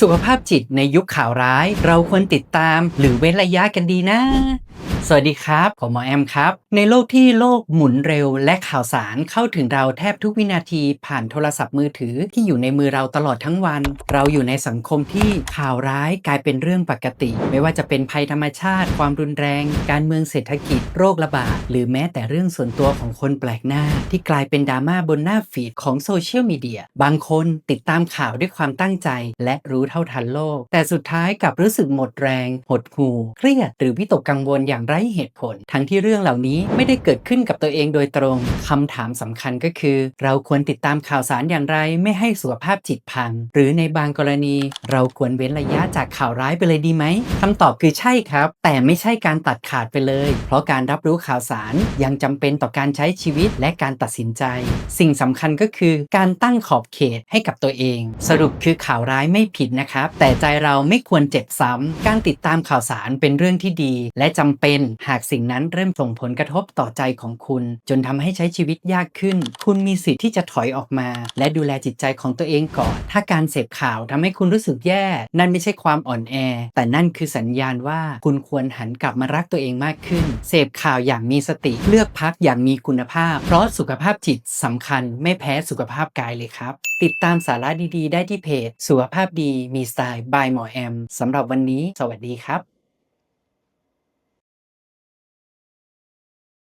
สุขภาพจิตในยุคข่าวร้าย เราควรติดตามหรือเว้นระยะกันดีนะ สวัสดีครับ ผมหมอแอมครับ ในโลกที่โลกหมุนเร็วและข่าวสารเข้าถึงเราแทบทุกวินาทีผ่านโทรศัพท์มือถือที่อยู่ในมือเราตลอดทั้งวัน เราอยู่ในสังคมที่ข่าวร้ายกลายเป็นเรื่องปกติ ไม่ว่าจะเป็นภัยธรรมชาติ ความรุนแรง การเมืองเศรษฐกิจ โรคระบาด หรือแม้แต่เรื่องส่วนตัวของคนแปลกหน้า ที่กลายเป็นดราม่าบนหน้าฟีดของโซเชียลมีเดียบางคนติดตามข่าวด้วยความตั้งใจ และรู้เท่าทันโลก แต่สุดท้ายกลับรู้สึกหมดแรง หดหู่เครียดหรือวิตกกังวลอย่างไรเหตุผล ทั้งที่เรื่องเหล่านี้ไม่ได้เกิดขึ้นกับตัวเองโดยตรงคำถามสำคัญก็คือ เราควรติดตามข่าวสารอย่างไรไม่ให้สุขภาพจิตพัง หรือในบางกรณี เราควรเว้นระยะจากข่าวร้ายไปเลยดีไหมคำตอบคือใช่ครับ แต่ไม่ใช่การตัดขาดไปเลย เพราะการรับรู้ข่าวสารยังจำเป็นต่อการใช้ชีวิตและการตัดสินใจ สิ่งสำคัญก็คือการตั้งขอบเขตให้กับตัวเอง สรุปคือข่าวร้ายไม่ผิดนะครับ แต่ใจเราไม่ควรเจ็บซ้ำการติดตามข่าวสารเป็นเรื่องที่ดี และจำเป็นหากสิ่งนั้นเริ่มส่งผลกระทบต่อใจของคุณ จนทำให้ใช้ชีวิตยากขึ้น คุณมีสิทธิ์ที่จะถอยออกมา และดูแลจิตใจของตัวเองก่อน ถ้าการเสพข่าวทำให้คุณรู้สึกแย่ นั่นไม่ใช่ความอ่อนแอ แต่นั่นคือสัญญาณว่าคุณควรหันกลับมารักตัวเองมากขึ้น เสพข่าวอย่างมีสติเลือกพักอย่างมีคุณภาพ เพราะสุขภาพจิตสำคัญไม่แพ้สุขภาพกายเลยครับ ติดตามสาระดีๆ ได้ที่เพจ สุขภาพดีมีสไตล์ by หมอแอมสำหรับวันนี้ สวัสดีครับ